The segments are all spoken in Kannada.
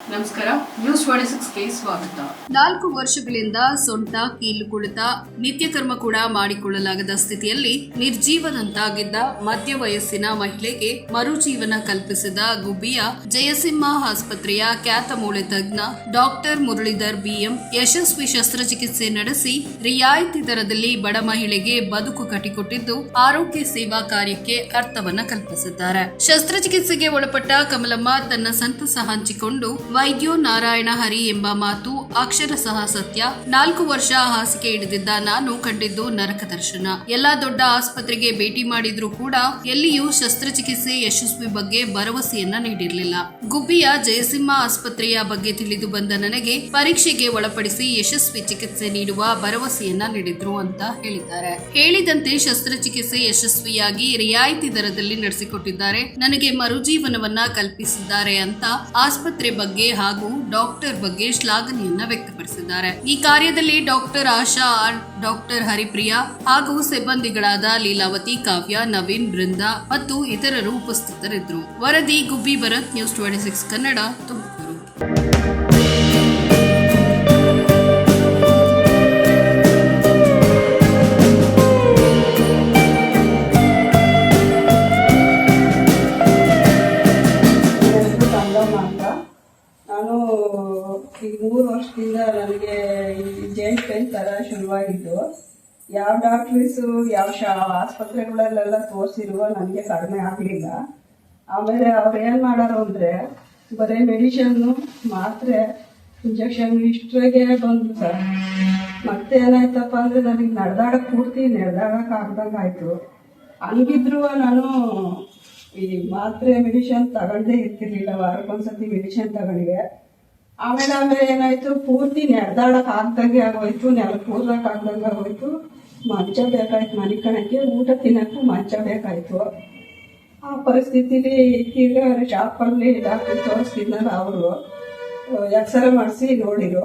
ನಮಸ್ಕಾರ ನ್ಯೂಸ್ ಸಿಕ್ಸ್ಗೆ ಸ್ವಾಗತ. ನಾಲ್ಕು ವರ್ಷಗಳಿಂದ ಸೊಂಟ, ಕೀಲು ಕುಳಿತ, ನಿತ್ಯ ಕರ್ಮ ಕೂಡ ಮಾಡಿಕೊಳ್ಳಲಾಗದ ಸ್ಥಿತಿಯಲ್ಲಿ ನಿರ್ಜೀವದಂತಾಗಿದ್ದ ಮಧ್ಯ ವಯಸ್ಸಿನ ಮಹಿಳೆಗೆ ಮರುಜೀವನ ಕಲ್ಪಿಸಿದ ಗುಬ್ಬಿಯ ಜಯಸಿಂಹ ಆಸ್ಪತ್ರೆಯ ಖ್ಯಾತ ಮೂಳೆ ತಜ್ಞ ಡಾಕ್ಟರ್ ಮುರಳೀಧರ್ ಬಿಎಂ ಯಶಸ್ವಿ ಶಸ್ತ್ರಚಿಕಿತ್ಸೆ ನಡೆಸಿ ರಿಯಾಯಿತಿ ದರದಲ್ಲಿ ಬಡ ಮಹಿಳೆಗೆ ಬದುಕು ಕಟ್ಟಿಕೊಟ್ಟಿದ್ದು ಆರೋಗ್ಯ ಸೇವಾ ಕಾರ್ಯಕ್ಕೆ ಅರ್ಥವನ್ನ ಕಲ್ಪಿಸಿದ್ದಾರೆ. ಶಸ್ತ್ರಚಿಕಿತ್ಸೆಗೆ ಒಳಪಟ್ಟ ಕಮಲಮ್ಮ ತನ್ನ ಸಂತಸ ಹಂಚಿಕೊಂಡು ವೈದ್ಯೋ ನಾರಾಯಣ ಹರಿ ಎಂಬ ಮಾತು ಅಕ್ಷರ ಸಹ ಸತ್ಯ. ನಾಲ್ಕು ವರ್ಷ ಹಾಸಿಗೆ ಹಿಡಿದಿದ್ದ ನಾನು ಕಂಡಿದ್ದು ನರಕ ದರ್ಶನ. ಎಲ್ಲಾ ದೊಡ್ಡ ಆಸ್ಪತ್ರೆಗೆ ಭೇಟಿ ಮಾಡಿದ್ರೂ ಕೂಡ ಎಲ್ಲಿಯೂ ಶಸ್ತ್ರಚಿಕಿತ್ಸೆ ಯಶಸ್ವಿ ಬಗ್ಗೆ ಭರವಸೆಯನ್ನ ನೀಡಿರಲಿಲ್ಲ. ಗುಬ್ಬಿಯ ಜಯಸಿಂಹ ಆಸ್ಪತ್ರೆಯ ಬಗ್ಗೆ ತಿಳಿದು ಬಂದ ನನಗೆ ಪರೀಕ್ಷೆಗೆ ಒಳಪಡಿಸಿ ಯಶಸ್ವಿ ಚಿಕಿತ್ಸೆ ನೀಡುವ ಭರವಸೆಯನ್ನ ನೀಡಿದ್ರು ಅಂತ ಹೇಳಿದ್ದಾರೆ. ಹೇಳಿದಂತೆ ಶಸ್ತ್ರಚಿಕಿತ್ಸೆ ಯಶಸ್ವಿಯಾಗಿ ರಿಯಾಯಿತಿ ದರದಲ್ಲಿ ನಡೆಸಿಕೊಟ್ಟಿದ್ದಾರೆ. ನನಗೆ ಮರುಜೀವನವನ್ನ ಕಲ್ಪಿಸಿದ್ದಾರೆ ಅಂತ ಆಸ್ಪತ್ರೆ ಬಗ್ಗೆ ಹಾಗೂ ಡಾಕ್ಟರ್ ಬಗ್ಗೆ ಶ್ಲಾಘನೆಯನ್ನ ವ್ಯಕ್ತಪಡಿಸಿದ್ದಾರೆ. ಈ ಕಾರ್ಯದಲ್ಲಿ doctor Asha R doctor Haripriya ಹಾಗೂ ಸಿಬ್ಬಂದಿಗಳಾದ ಲೀಲಾವತಿ, ಕಾವ್ಯ, ನವೀನ್, ಬೃಂದ ಮತ್ತು ಇತರರು ಉಪಸ್ಥಿತರಿದ್ದರು. ವರದಿ Gubbi Bharath news twenty six Kannada, Tumakuru. ಯಾವ ಡಾಕ್ಟ್ರೀಸು ಯಾವ ಶಾ, ಆಸ್ಪತ್ರೆಗಳಲ್ಲೆಲ್ಲ ತೋರಿಸಿರುವ ನನಗೆ ಕಡಿಮೆ ಆಗಲಿಲ್ಲ. ಆಮೇಲೆ ಅವ್ರು ಏನು ಮಾಡೋರು ಅಂದರೆ, ಬರೀ ಮೆಡಿಷನ್ನು ಮಾತ್ರೆ ಇಂಜೆಕ್ಷನ್ ಇಷ್ಟರಿಗೆ ಬಂದು ಸರ್. ಮತ್ತೆ ಏನಾಯ್ತಪ್ಪ ಅಂದರೆ ನನಗೆ ನಡೆದಾಡಕ್ಕೆ ಪೂರ್ತಿ ನಡೆದಾಡಕ್ಕೆ ಆಗ್ದಂಗೆ ಆಯಿತು. ಹಂಗಿದ್ರು ನಾನು ಈ ಮಾತ್ರೆ ಮೆಡಿಷನ್ ತಗೊಂಡೇ ಇರ್ತಿರ್ಲಿಲ್ಲ ವಾರಕ್ಕೊಂದ್ಸತಿ ಮೆಡಿಷನ್ ತಗೊಂಡಿದೆ. ಆಮೇಲೆ ಆಮೇಲೆ ಏನಾಯ್ತು, ಪೂರ್ತಿ ನೆಡ್ದಾಡಕ್ ಆಗ್ದಂಗೆ ಆಗೋಯ್ತು ನೆಲ ಕೂರ್ಲಕ್ ಆಗ್ದಂಗೆ ಆಗೋಯ್ತು. ಮಂಚ ಬೇಕಾಯ್ತು, ಮನೆ ಊಟ ತಿನ್ನಕ್ಕೂ ಮಂಚ ಬೇಕಾಯ್ತು. ಆ ಪರಿಸ್ಥಿತಿಲಿ ಈಗ ಶಾಪಲ್ಲಿ ಡಾಕ್ಟರ್ ತೋರಿಸ್ತಿದ್ನಲ್ಲ ಅವರು ಎಕ್ಸ್ರೇ ಮಾಡಿಸಿ ನೋಡಿದ್ರು.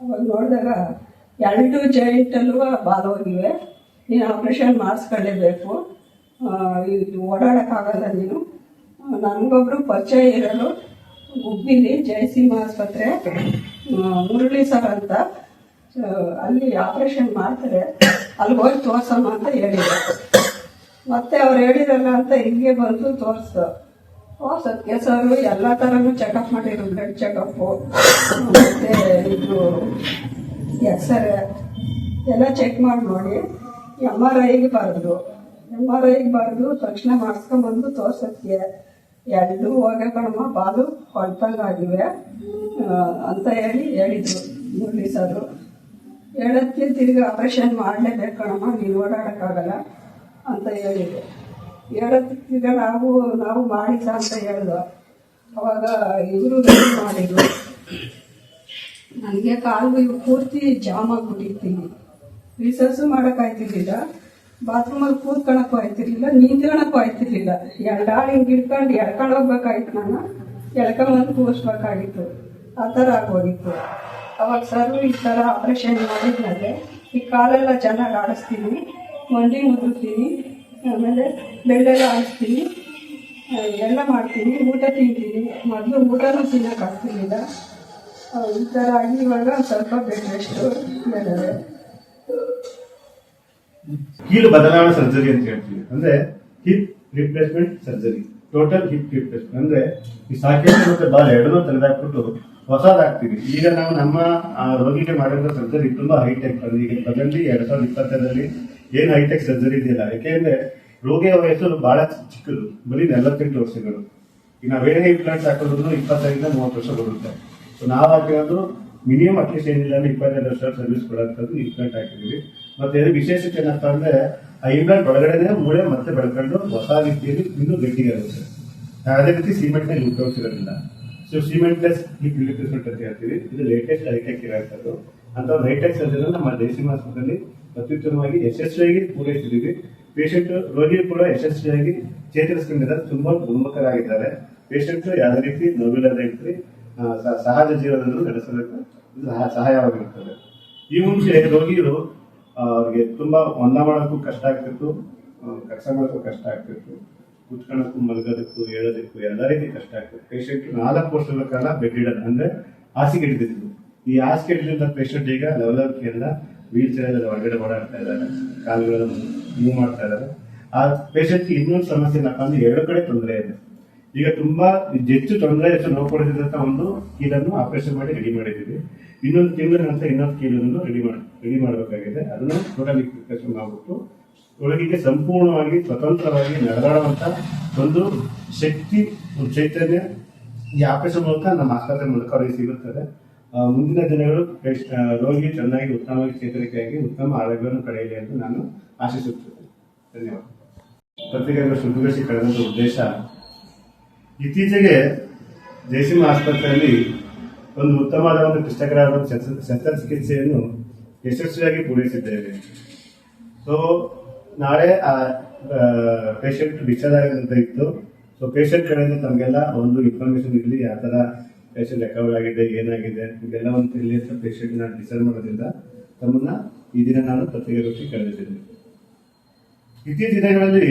ಅವಾಗ ನೋಡಿದಾಗ ಎರಡು ಜಾಯಿಂಟಲ್ಲೂ ಬಾಲೋಗಿವೆ ನೀನು ಆಪ್ರೇಷನ್ ಮಾಡಿಸ್ಕೊಳ್ಳೇಬೇಕು. ಇದು ಓಡಾಡೋಕ್ಕಾಗಲ್ಲ ನೀನು. ನನಗೊಬ್ರು ಪರಿಚಯ ಇರೋರು ಗುಬ್ಬಿಲಿ ಜಯಸಿಂಹ ಆಸ್ಪತ್ರೆ ಮುರಳಿ ಸರ್ ಅಂತ. ಅಲ್ಲಿ ಆಪರೇಷನ್ ಮಾಡ್ತಾರೆ. ಅಲ್ಲಿ ಹೋಗಿ ತೋರ್ಸಮ್ಮ ಅಂತ ಹೇಳಿದ್ರು. ಮತ್ತೆ ಅವ್ರು ಹೇಳಿರಲ್ಲ ಅಂತ ಹಿಂಗೆ ಬಂದು ತೋರಿಸ್ದು ತೋರ್ಸೋದಕ್ಕೆ ಸರ್ ಎಲ್ಲ ಥರನೂ ಚೆಕಪ್ ಮಾಡಿದ್ರು ಬ್ಲಡ್ ಚೆಕಪ್ಪು ಮತ್ತೆ ಇದು ಎಕ್ಸ್ರೇ ಎಲ್ಲ ಚೆಕ್ ಮಾಡಿ ನೋಡಿ. ಎಂ ಆರ್ ಐಗೆ ಬರೆದ್ರು ಎಂ ಆರ್ ಐಗೆ ಬರೆದು ತಕ್ಷಣ ಮಾಡಿಸ್ಕೊಂಬಂದು ತೋರ್ಸೋಕ್ಕೆ ಎಲ್ಲೂ ಹೋಗ ಕಣಮ್ಮ ಬಾಲು ಹೊಳ್ತಂಗಾಗಿವೆ ಆ, ಅಂತ ಹೇಳಿ ಹೇಳಿದ್ರು ಮುರಳಿ ಸರು ಹೇಳೋದಕ್ಕೆ ತಿರ್ಗಿ ಆಪರೇಷನ್ ಮಾಡಲೇಬೇಕು ಕಣಮ್ಮ, ನೀನು ಓಡಾಡೋಕ್ಕಾಗಲ್ಲ ಅಂತ ಹೇಳಿದ್ದೆ. ಹೇಳೋದಕ್ಕೆ ನಾವು ನಾವು ಮಾಡಿಲ್ಲ ಅಂತ ಹೇಳ್ದು ಅವಾಗ ಇವರು ಮಾಡಿದ್ರು. ನನಗೆ ಕಾಲು ಇವು ಪೂರ್ತಿ ಜಾಮ್ ಆಗಿಬಿಟ್ಟಿರ್ತೀನಿ ರಿಸರ್ಸು ಮಾಡೋಕ್ಕಾಯ್ತಿರ್ಲಿಲ್ಲ ಬಾತ್ರೂಮಲ್ಲಿ ಕೂತ್ಕೊಳಕ್ಕೂ ಆಯ್ತಿರ್ಲಿಲ್ಲ, ನಿಂತ್ಕೊಳಕ್ಕೂ ಆಯ್ತಿರ್ಲಿಲ್ಲ. ಎರಡಾಳು ಹಿಂಗೆ ಹಿಡ್ಕೊಂಡು ಎಳ್ಕೊಂಡು ನಾನು. ಎಳ್ಕೊಂಬಂದು ಕೂರಿಸ್ಬೇಕಾಗಿತ್ತು. ಆ ಥರ ಆಗೋಗಿತ್ತು. ಅವಾಗ ಸರ್ ಈ ಥರ ಆಪ್ರೇಷನ್ ಮಾಡಿದ್ಮೇಲೆ ಈ ಕಾಲೆಲ್ಲ ಚೆನ್ನಾಗಿ ಆಡಿಸ್ತೀನಿ ಮಂಡಿ ಮುದ್ರತೀನಿ ಆಮೇಲೆ ಬೆಳ್ಳೆಲ್ಲ ಆಡಿಸ್ತೀನಿ ಎಲ್ಲ ಮಾಡ್ತೀನಿ ಊಟ ತಿಂತೀನಿ ಮೊದಲು ಊಟನೂ ತಿನ್ನೋಕ್ಕಾಗ್ತಿರ್ಲಿಲ್ಲ ಈ ಥರ ಆಗಿ ಇವಾಗ ಸ್ವಲ್ಪ ಬೆಡ್ ರೆಸ್ಟು ಬೆಳೆದೆ ಕೀಲು ಬದಲಾವಣೆ ಸರ್ಜರಿ ಅಂತ ಹೇಳ್ತೀವಿ. ಅಂದ್ರೆ hip replacement surgery total hip replacement ಅಂದ್ರೆ ಈ ಸಾಕೇಟ್ ಮತ್ತೆ ಬಾಲ್ ಎರಡನ್ನೂ ತೆಗೆದಾಕ್ಬಿಟ್ಟು ಹೊಸದಾಗ್ತೀವಿ ಈಗ ನಾವು ನಮ್ಮ ರೋಗಿಗೆ ಮಾಡಿರೋ ಸರ್ಜರಿ ತುಂಬಾ ಹೈಟೆಕ್ ಅದು. ಈಗ ಪ್ರೆಸೆಂಟ್ಲಿ ಎರಡ್ ಸಾವಿರದ ಇಪ್ಪತ್ತರಲ್ಲಿ ಏನ್ ಹೈಟೆಕ್ ಸರ್ಜರಿ ಇದೆಯಲ್ಲ, ಯಾಕೆಂದ್ರೆ ರೋಗಿಯ ವಯಸ್ಸು ಬಹಳ ಚಿಕ್ಕದು. ಬರೀ ನಲವತ್ತೆಂಟು ವರ್ಷಗಳು. ಈಗ ನಾವೇನೇ ಇಂಪ್ಲಾಂಟ್ಸ್ ಹಾಕೋದ್ರು ಇಪ್ಪತ್ತೈದರಿಂದ ಮೂವತ್ತು ವರ್ಷ ಬರುತ್ತೆ. ಸೊ ನಾವು ಹಾಕಿರೋದು ಮಿನಿಮಮ್ ಅಟ್ಲೀಸ್ಟ್ ಏನಿಲ್ಲ ಅಂದ್ರೆ ಇಪ್ಪತ್ತೈದು ವರ್ಷ ಸರ್ವಿಸ್ ಕೊಡೋಂಥದ್ದು ಇಂಪ್ಲಾಂಟ್ ಹಾಕಿದೀವಿ ಮತ್ತೆ ಇದು ವಿಶೇಷತೆ ಏನಪ್ಪಾ ಅಂದ್ರೆ ಆ ಇಂಪ್ಲಾಂಟ್ ಒಳಗಡೆನೆ ಮೂಳೆ ಮತ್ತೆ ಬೆಳ್ಕೊಂಡು ಹೊಸ ರೀತಿಯಲ್ಲಿ ಇನ್ನೂ ಗಟ್ಟಿಗೆ ಆಗುತ್ತೆ ಅದೇ ರೀತಿ ಸಿಮೆಂಟ್ನಲ್ಲಿ ಉಪಯೋಗಿಸಿರೋದಿಲ್ಲ ಸೊ ಸಿಮೆಂಟ್ ಪ್ಲಸ್ ರಿಪ್ಲೇಸ್ಮೆಂಟ್ ಅಂತ ಹೇಳ್ತೀವಿ. ಇದು ಲೇಟೆಸ್ಟ್ ಹೈಟೆಕ್ ಇರೋಂಥದ್ದು ಅಂತ ಹೈಟೆಕ್ ಸರ್ಜರಿ ನಮ್ಮ ಜಯಸಿಂಹ ಆಸ್ಪತ್ರೆಯಲ್ಲಿ ಅತ್ಯುತ್ತಮವಾಗಿ ಯಶಸ್ವಿಯಾಗಿ ಪೂರೈಸಿದೀವಿ ಪೇಷಂಟ್ ರೋಗಿ ಕೂಡ ಯಶಸ್ವಿಯಾಗಿ ಚೇತರಿಸಿಕೊಂಡಿದ್ದಾರೆ. ತುಂಬಾ ಗುಣಮುಖರಾಗಿದ್ದಾರೆ. ಪೇಷಂಟ್ ಯಾವುದೇ ರೀತಿ ನೋವಿಲ್ಲದ ರೀತಿ ಸಹಜ ಜೀವನವನ್ನು ನಡೆಸಬೇಕು. ಇದು ಸಹ- ಸಹಾಯವಾಗಿರುತ್ತದೆ. ಈ ಮುಂಚೆ ರೋಗಿಗಳು ಅವ್ರಿಗೆ ತುಂಬಾ ಹೊಂದ ಮಾಡೋಕ್ಕೂ ಕಷ್ಟ ಆಗ್ತಿತ್ತು. ಕೆಲಸ ಮಾಡೋಕ್ಕೂ ಕಷ್ಟ ಆಗ್ತಿತ್ತು. ಕುತ್ಕೊಳ್ಳೋಕ್ಕೂ, ಮಲಗೋದಕ್ಕೂ, ಹೇಳೋದಕ್ಕೂ ಎಲ್ಲ ರೀತಿ ಕಷ್ಟ ಆಗ್ತದೆ. ಪೇಷಂಟ್ ನಾಲ್ಕು ವರ್ಷಗಳ ಕಾಲ ಬೆಡ್ ಇಡೋದು ಅಂದ್ರೆ ಹಾಸಿಗೆ ಹಿಡಿದಿದ್ರು ಈ ಹಾಸಿಗೆ ಹಿಡಿದಂಥ ಪೇಷಂಟ್ ಈಗ ಲವಲವಿಕೆಯಿಂದ ವೀಲ್ ಚೇರ್ ಹೊರಗಡೆ ಓಡಾಡ್ತಾ ಇದ್ದಾರೆ. ಕಾಲುಗಳನ್ನು ಮೂವ್ ಮಾಡ್ತಾ ಇದ್ದಾರೆ. ಆ ಪೇಷಂಟ್ ಇನ್ನೊಂದು ಸಮಸ್ಯೆ ಏನಪ್ಪ ಅಂದ್ರೆ ಎರಡು ಕಡೆ ತೊಂದರೆ ಇದೆ. ಈಗ ತುಂಬಾ ಹೆಚ್ಚು ತೊಂದರೆ, ಹೆಚ್ಚು ನೋವು ಒಂದು ಕೀಲನ್ನು ಆಪರೇಷನ್ ಮಾಡಿ ರೆಡಿ ಮಾಡಿದ್ದೀವಿ. ಇನ್ನೊಂದು ತಿಂಗಳ ನಂತರ ಇನ್ನೊಂದು ಕೀಲನ್ನು ರೆಡಿ ಮಾಡಿ ರೆಡಿ ಮಾಡಬೇಕಾಗಿದೆ. ಅದನ್ನು ಟೋಟಲ್ ಮಾಡ್ಬಿಟ್ಟು ಒಳಗಿಗೆ ಸಂಪೂರ್ಣವಾಗಿ, ಸ್ವತಂತ್ರವಾಗಿ ನಡೆದಾಡುವಂತ ಒಂದು ಶಕ್ತಿ, ಒಂದು ಚೈತನ್ಯ ಆಪರೇಷನ್ ಮೂಲಕ ನಮ್ಮ ಆಸ್ಪತ್ರೆ ಮೂಲಕ ಅವರಿಗೆ ಸಿಗುತ್ತದೆ. ಮುಂದಿನ ದಿನಗಳು ರೋಗಿ ಚೆನ್ನಾಗಿ, ಉತ್ತಮವಾಗಿ ಚೇತರಿಕೆಯಾಗಿ ಉತ್ತಮ ಆರೋಗ್ಯವನ್ನು ಪಡೆಯಲಿ ಎಂದು ನಾನು ಆಶಿಸುತ್ತೇನೆ. ಧನ್ಯವಾದ. ಪತ್ರಿಕೆಗಳು ಶುದ್ಧಗೊಳಿಸಿ ಕಳೆದಂತ ಉದ್ದೇಶ, ಇತ್ತೀಚೆಗೆ ಜಯಸಿಂಹ ಆಸ್ಪತ್ರೆಯಲ್ಲಿ ಒಂದು ಉತ್ತಮವಾದ ಒಂದು ಕ್ಲಿಷ್ಟಕರವಾದ ಶಸ್ತ್ರ- ಶಸ್ತ್ರಚಿಕಿತ್ಸೆಯನ್ನು ಯಶಸ್ವಿಯಾಗಿ ಪೂರೈಸಿದ್ದೇವೆ. ಸೊ ನಾಳೆ, ಆ ಪೇಷಂಟ್ ಡಿಸ್ಚಾರ್ಜ್ ಅಂತ ಇತ್ತು ಸೊ ಪೇಷಂಟ್ ಕಡೆಯಿಂದ ತಮಗೆಲ್ಲ ಒಂದು ಇನ್ಫಾರ್ಮೇಶನ್ ಇರಲಿ, ಯಾವ ಥರ ಪೇಷಂಟ್ ರೆಕವರ್ ಆಗಿದೆ, ಏನಾಗಿದೆ, ಇದೆಲ್ಲ ಒಂದು ತಿಳಿ ಅಂತ ಪೇಷಂಟ್ ನಾನು ಡಿಸೈಡ್ ಮಾಡೋದ್ರಿಂದ ತಮ್ಮನ್ನ ಈ ದಿನ ನಾನು ಪತ್ರಿಕೆಗೋಷ್ಠಿ ಕರೆದಿದ್ದೇನೆ. ಇತ್ತೀಚಿನ ದಿನಗಳಲ್ಲಿ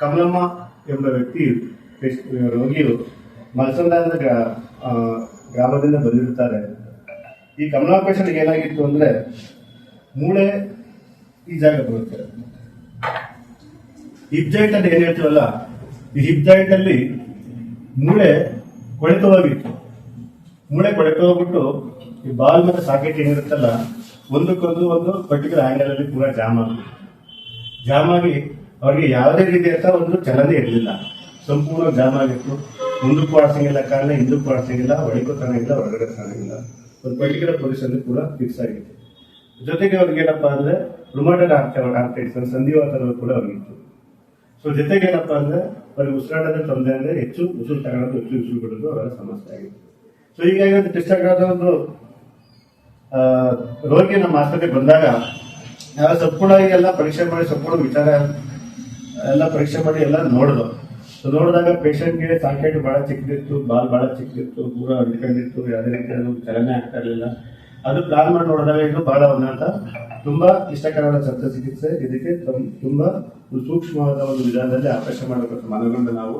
ಕಮಲಮ್ಮ ಎಂಬ ವ್ಯಕ್ತಿ ರೋಗಿಯು ಮಲಸಂದಾನದ ಗ್ರಾಮದಿಂದ ಬಂದಿರುತ್ತಾರೆ. ಈ ಕಮಲಾ ಪೇಷಂಟ್ ಏನಾಗಿತ್ತು ಅಂದ್ರೆ, ಮೂಳೆ ಈ ಜಾಗ ಬರುತ್ತೆ. ಹಿಪ್ ಜಾಯಿಂಟ್ ಅಂತ ಏನ್ ಹೇಳ್ತೀವಲ್ಲ, ಈ ಹಿಪ್ ಅಲ್ಲಿ ಮೂಳೆ ಕೊಳೆತು ಹೋಗಿತ್ತು ಮೂಳೆ ಕೊಳೆತು ಹೋಗ್ಬಿಟ್ಟು ಈ ಬಾಲ್ ಮತ್ತೆ ಸಾಕೆಟ್ ಏನಿರುತ್ತಲ್ಲ, ಒಂದಕ್ಕೊಂದು ಒಂದು ಪರ್ಟಿಕ್ಯುಲರ್ ಆಂಗಲ್ ಅಲ್ಲಿ ಪೂರಾ ಜಾಮ್ ಆಗಿ ಜಾಮ್ ಆಗಿ ಅವ್ರಿಗೆ ಯಾವುದೇ ರೀತಿಯಾದ ಒಂದು ಚಲನೆ ಇರಲಿಲ್ಲ. ಸಂಪೂರ್ಣ ಜಾಮ್ ಆಗಿತ್ತು. ಮುಂದಕ್ಕೂ ಆಡ್ಸಂಗಿಲ್ಲ ಕಾರಣ ಹಿಂದಕ್ಕೂ ಆಡ್ಸಂಗಿಲ್ಲ ಒಳಗೂ ಕಾಣಂಗಿಲ್ಲ ಹೊರಗಡೆ ಕಾಣಂಗಿಲ್ಲ ಒಂದು ಪರ್ಟಿಕ್ಯುಲರ್ ಪೊಸಿಷನ್ ಕೂಡ ಫಿಕ್ಸ್ ಆಗಿತ್ತು ಜೊತೆಗೆ ಅವ್ರಿಗೆ ಏನಪ್ಪಾ ಅಂದ್ರೆ ರುಮಾಟೆಡ್ ಆರ್ಥೈಟಿಸ್ ಸಂಧಿವಾತ ಕೂಡ ಅವ್ರಿಗಿತ್ತು. ಸೊ ಜೊತೆಗೆ ಏನಪ್ಪ ಅಂದ್ರೆ ಅವ್ರಿಗೆ ಉಸಿರಾಟದ ತೊಂದರೆ ಅಂದ್ರೆ ಹೆಚ್ಚು ಉಸಿರು ತಗೊಳ್ಳೋದು ಹೆಚ್ಚು ಉಸಿರು ಬಿಡೋದು ಅವರ ಸಮಸ್ಯೆ ಆಗಿತ್ತು. ಸೊ ಹೀಗಾಗಿ ಒಂದು ಕ್ಲಿಷ್ಟಕರದ ಒಂದು ರೋಗಿ ನಮ್ಮ ಆಸ್ಪತ್ರೆಗೆ ಬಂದಾಗ ಸಂಪೂರ್ಣವಾಗಿ ಎಲ್ಲ ಪರೀಕ್ಷೆ ಮಾಡಿ, ಸಂಪೂರ್ಣ ವಿಚಾರ, ಎಲ್ಲ ಪರೀಕ್ಷೆ ಮಾಡಿ ಎಲ್ಲ ನೋಡಿದ್ರು ಸೊ ನೋಡಿದಾಗ ಪೇಷಂಟ್ಗೆ ಸಾಕೆಟ್ ಬಹಳ ಚಿಕ್ಕದಿತ್ತು, ಬಾಲ್ ಬಹಳ ಚಿಕ್ಕದಿತ್ತು, ಪೂರ ಅಡ್ಕೊಂಡಿತ್ತು, ಯಾವುದೇ ರೀತಿ ಚಲನೆ ಆಗ್ತಾ ಇರಲಿಲ್ಲ. ಅದು ಪ್ಲಾನ್ ಮಾಡಿ ನೋಡಿದಾಗ ಇದು ಬಹಳ ಒಂದಂತ ತುಂಬಾ ಇಷ್ಟಕರವಾದ ಶಸ್ತ್ರಚಿಕಿತ್ಸೆ. ಇದಕ್ಕೆ ತುಂಬಾ ಸೂಕ್ಷ್ಮವಾದ ಒಂದು ವಿಧಾನದಲ್ಲಿ ಆಕರ್ಷಣೆ ಮಾಡಬೇಕಂತ ಮನಗೊಂಡು ನಾವು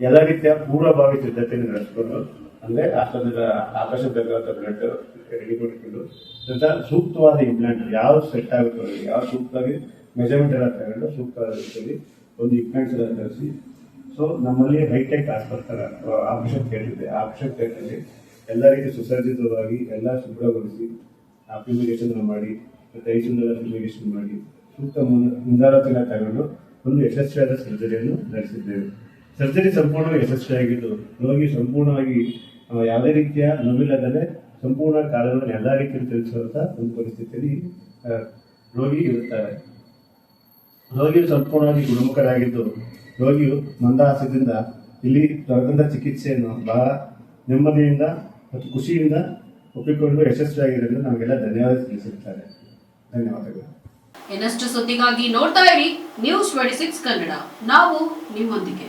ಎಲ್ಲ ರೀತಿಯ ಪೂರ್ವಭಾವಿ ಸಿದ್ಧತೆಯನ್ನು ನಡೆಸಿಕೊಂಡು, ಅಂದ್ರೆ ಆಸ್ಪತ್ರೆ ಆಪರೇಷನ್ ಬೇಕಾದ ಬ್ಲಡ್ ರೆಡಿ ಮಾಡಿಕೊಂಡು ನಂತರ ಸೂಕ್ತವಾದ ಇಂಪ್ಲಾಂಟ್ ಯಾವ ಸೆಟ್ ಆಗುತ್ತೆ ಯಾವ ಸೂಕ್ತವಾಗಿ ಮೆಜರ್ಮೆಂಟ್ ಎಲ್ಲ ತಗೊಂಡು ಸೂಕ್ತವಾದ ರೀತಿಯಲ್ಲಿ ಒಂದು ಇಂಪ್ಲಾಂಟ್ಸ್ ಎಲ್ಲ ತರಿಸಿ. ಸೊ ನಮ್ಮಲ್ಲಿ ಹೈಟೆಕ್ ಆಸ್ಪತ್ರೆ ಆಪರೇಷನ್ ಥಿಯೇಟರ್ ಆ ಆಪರೇಷನ್ ಥಿಯೇಟರ್ ಎಲ್ಲ ರೀತಿ ಸುಸಜ್ಜಿತವಾಗಿ ಎಲ್ಲ ಶುಭ್ರಗೊಳಿಸಿ ಅಪ್ಲಿಕೇಶನ್ ಮಾಡಿ ಮತ್ತೆ ಸುಂದರ ಅಪ್ಲಿಕೇಶನ್ ಮಾಡಿ ಸೂಕ್ತ ಮುಂದಾಳತೆಲ್ಲ ತಗೊಂಡು ಒಂದು ಯಶಸ್ವಿಯಾದ ಸರ್ಜರಿಯನ್ನು ನಡೆಸಿದ್ದೇವೆ. ಸರ್ಜರಿ ಸಂಪೂರ್ಣವಾಗಿ ಯಶಸ್ವಿಯಾಗಿದ್ದು ರೋಗಿ ಸಂಪೂರ್ಣವಾಗಿ ಯಾವುದೇ ರೀತಿಯ ನೋವಿಲ್ಲದಲ್ಲೇ ಸಂಪೂರ್ಣ ಕಾಲವನ್ನು ಎಲ್ಲ ರೀತಿಯಲ್ಲಿ ತಿಳಿಸುವಂತ ಒಂದು ಪರಿಸ್ಥಿತಿಯಲ್ಲಿ ರೋಗಿ ಇರುತ್ತಾರೆ. ರೋಗಿಯು ಸಂಪೂರ್ಣವಾಗಿ ಗುಣಮುಖರಾಗಿದ್ದು ರೋಗಿಯು ಮಂದಹಾಸದಿಂದ ಇಲ್ಲಿ ದೊರೆತಂತ ಚಿಕಿತ್ಸೆಯನ್ನು ಬಹಳ ನೆಮ್ಮದಿಯಿಂದ ಮತ್ತು ಖುಷಿಯಿಂದ ಒಪ್ಪಿಕೊಂಡು ಯಶಸ್ವಿಯಾಗಿದೆ ಎಂದು ನಮಗೆಲ್ಲ ಧನ್ಯವಾದ ತಿಳಿಸುತ್ತಾರೆ ಧನ್ಯವಾದಗಳು. ಇನ್ನಷ್ಟು ಸುದ್ದಿಗಾಗಿ ನೋಡ್ತಾ ಇರಿ ನ್ಯೂಸ್ ಟ್ವೆಂಟಿ ಸಿಕ್ಸ್ ಕನ್ನಡ. ನಾವು ನಿಮ್ಮೊಂದಿಗೆ.